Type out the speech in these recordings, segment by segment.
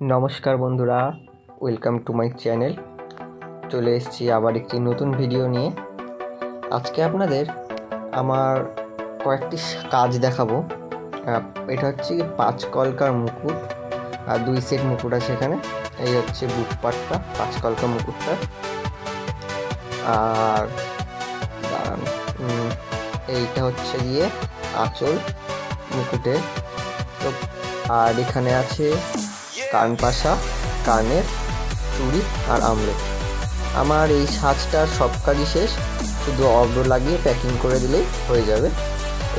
নমস্কার বন্ধুরা welcome to my channel চলে এসেছি আবার একটি নতুন ভিডিও নিয়ে। আজকে আপনাদের আমার কয়েকটি কাজ দেখাবো। এটা হচ্ছে পাঁচ কলকার মুকুট, আর দুই সেট মুকুট আছে এখানে। এই হচ্ছে বুক পাটটা পাঁচ কলকা মুকুটটা। আর এইটা হচ্ছে গিয়ে আঁচল মুকুটে তো, আর এখানে আছে কান পাশা, কানের, চুড়ি আর আমলেট। আমার এই সাজটার সব কাজই শেষ, শুধু অর্ডার লাগিয়ে প্যাকিং করে দিলেই হয়ে যাবে।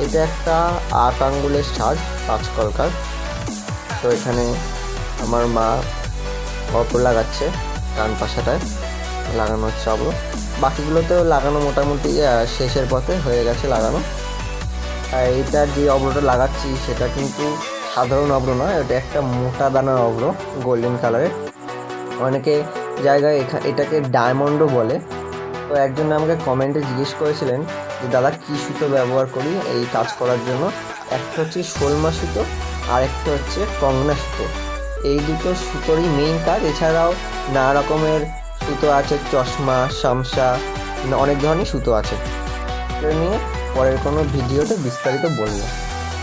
এটা একটা আট আঙ্গুলের সাজ, পাঁচ কলকার। তো এখানে আমার মা অর্ডার লাগাচ্ছে কান পাশাটায়, লাগানো হচ্ছে অব্র বাকিগুলোতেও লাগানো মোটামুটি শেষের পথে হয়ে গেছে লাগানো। আর যে অব্রটা লাগাচ্ছি, সেটা কিন্তু সাধারণ অব্র নয়, এটা একটা মোটা দানার অব্র গোল্ডেন কালারের অনেকে জায়গায় এটাকে ডায়মন্ডও বলে। তো একজন আমাকে কমেন্টে জিজ্ঞেস করেছিলেন যে, দাদা, কী সুতো ব্যবহার করি এই কাজ করার জন্য? একটা হচ্ছে শোলমা সুতো আর একটা হচ্ছে কংনা সুতো। এই দুটো সুতোরই মেইন কাজ। এছাড়াও নানা রকমের সুতো আছে, চশমা, শামসা অনেক ধরনের সুতো আছে। নিয়ে পরের কোনো ভিডিওতে বিস্তারিত বলব।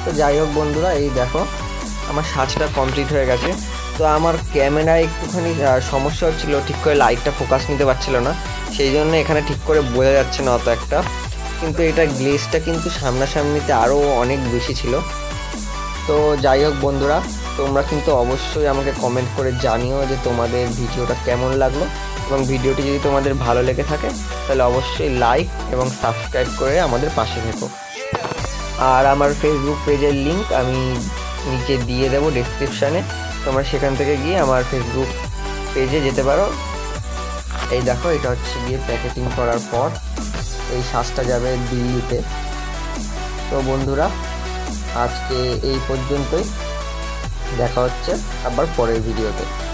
তো যাই হোক বন্ধুরা, এই দেখো, আমার সাজটা কমপ্লিট হয়ে গেছে। তো আমার ক্যামেরায় একটুখানি সমস্যা হচ্ছিল, ঠিক করে লাইটটা ফোকাস নিতে পারছিল না। সেই জন্য এখানে ঠিক করে বোঝা যাচ্ছে না অত একটা। কিন্তু এটা গ্লেসটা কিন্তু সামনাসামনিতে আরও অনেক বেশি ছিল। তো যাই হোক বন্ধুরা, তোমরা কিন্তু অবশ্যই আমাকে কমেন্ট করে জানিও যে তোমাদের ভিডিওটা কেমন লাগল। এবং ভিডিওটি যদি তোমাদের ভালো লেগে থাকে, তাহলে অবশ্যই লাইক এবং সাবস্ক্রাইব করে আমাদের পাশে থেকো। আর আমার ফেসবুক পেজের লিংক আমি নিচে দিয়ে দেবো ডিসক্রিপশানে তোমরা সেখান থেকে গিয়ে আমার ফেসবুক পেজে যেতে পারো। এই দেখো, এটা হচ্ছে গিয়ে প্যাকেটিং করার পর এই শ্বাসটা যাবে দিল্লিতে। তো বন্ধুরা, আজকে এই পর্যন্তই। দেখা হচ্ছে আবার পরের ভিডিওতে